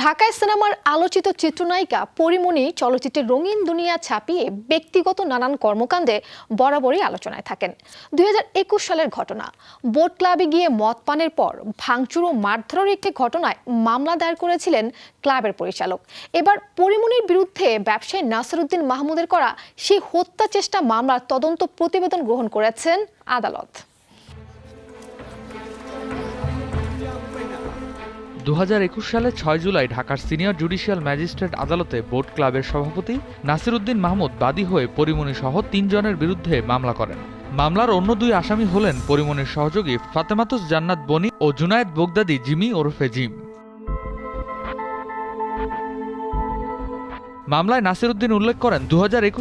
ঢাকায় সিনেমার আলোচিত চিত্রনায়িকা পরিমণি চলচ্চিত্রের রঙিন দুনিয়া ছাপিয়ে ব্যক্তিগত নানান কর্মকাণ্ডে বরাবরই আলোচনায় থাকেন। দুই হাজার একুশ সালের ঘটনা, বোট ক্লাবে গিয়ে মদ পানের পর ভাঙচুর ও মারধরের একটি ঘটনায় মামলা দায়ের করেছিলেন ক্লাবের পরিচালক। এবার পরিমণির বিরুদ্ধে ব্যবসায়ী নাসিরুদ্দিন মাহমুদের করা সেই হত্যা চেষ্টা মামলার তদন্ত প্রতিবেদন গ্রহণ করেছেন আদালত। দু হাজার একুশ সালে ছয় জুলাই ঢাকার সিনিয়র জুডিশিয়াল ম্যাজিস্ট্রেট আদালতে বোট ক্লাবের সভাপতি নাসিরুদ্দিন মাহমুদ বাদী হয়ে পরিমণি সহ তিনজনের বিরুদ্ধে মামলা করেন। মামলার অন্য দুই আসামি হলেন পরিমণির সহযোগী ফাতেমাতুস জান্নাত বনি ও জুনায়েদ বোগদাদি জিমি ওরফে জিম। মামলায় নাসিরুদ্দিন উল্লেখ করেন দু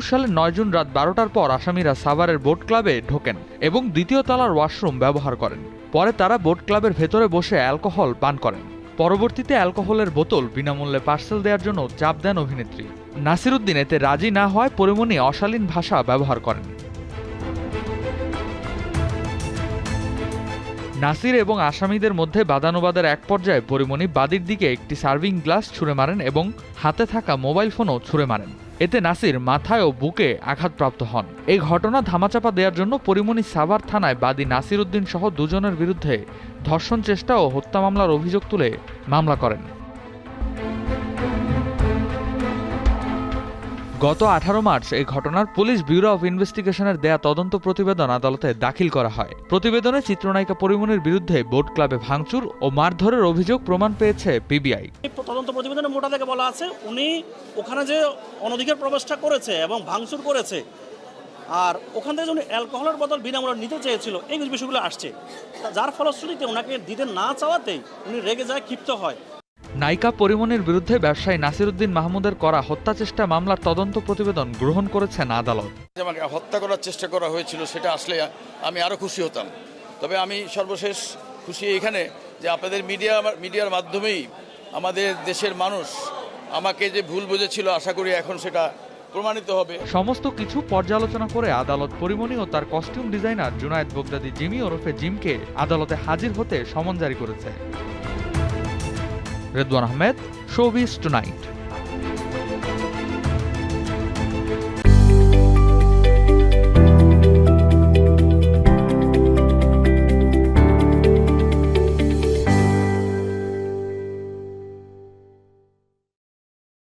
সালের নয় জুন রাত বারোটার পর আসামিরা সাভারের বোট ক্লাবে ঢোকেন এবং দ্বিতীয় তলার ওয়াশরুম ব্যবহার করেন। পরে তারা বোট ক্লাবের ভেতরে বসে অ্যালকোহল পান করেন। পরবর্তীতে অ্যালকোহলের বোতল বিনামূল্যে পার্সেল দেওয়ার জন্য চাপ দেন অভিনেত্রী। নাসিরুদ্দিন এতে রাজি না হয় পরিমণি অশালীন ভাষা ব্যবহার করেন। নাসির এবং আসামিদের মধ্যে বাদানুবাদের এক পর্যায়ে পরিমণি বাদীর দিকে একটি সার্ভিং গ্লাস ছুঁড়ে মারেন এবং হাতে থাকা মোবাইল ফোনও ছুঁড়ে মারেন। এতে নাসির মাথায় ও বুকে আঘাতপ্রাপ্ত হন। এই ঘটনা ধামাচাপা দেওয়ার জন্য পরিমণি সাভার থানায় বাদী নাসির উদ্দিন সহ দুজনের বিরুদ্ধে ধর্ষণ চেষ্টা ও হত্যা মামলার অভিযোগ তুলে মামলা করেন। গত আঠারো মার্চ এই ঘটনার পুলিশ ব্যুরো অফ ইনভেস্টিগেশনের দেয়া তদন্ত প্রতিবেদন আদালতে দাখিল করা হয়। প্রতিবেদনে চিত্রনায়িকা পরিমণির বিরুদ্ধে বোট ক্লাবে ভাঙচুর ও মারধরের অভিযোগ প্রমাণ পেয়েছে পিবিআই। তদন্ত প্রতিবেদনে মোটা থেকে বলা আছে, উনি ওখানে যে অনধিকার প্রবেশটা করেছে এবং ভাঙচুর করেছে, আর ওখান থেকে উনি অ্যালকোহলের বদল বিনামূল্যে নিতে চেয়েছিল, এই বিষয়গুলো আসছে। যার ফলশ্রুতিতে ওনাকে দিতে না চাওয়াতেই উনি রেগে যায়, ক্ষিপ্ত হয়। নায়িকা পরিমণির বিরুদ্ধে ব্যবসায়ী নাসিরুদ্দিন মাহমুদের করা হত্যা চেষ্টা মামলার তদন্ত প্রতিবেদন গ্রহণ করেছেন আদালত। আমাকে হত্যা করার চেষ্টা করা হয়েছিল সেটা আসলে আমি আরও খুশি হতাম। তবে আমি সর্বশেষ খুশি এখানে যে আপনাদের মিডিয়া মিডিয়ার মাধ্যমেই আমাদের দেশের মানুষ আমাকে যে ভুল বুঝেছিল আশা করি এখন সেটা প্রমাণিত হবে। সমস্ত কিছু পর্যালোচনা করে আদালত পরিমণি ও তার costume designer Junayed Bogdadi Jimmy ওরফে জিমকে আদালতে হাজির হতে সমন জারি করেছে। Redwan Ahmed showbiz tonight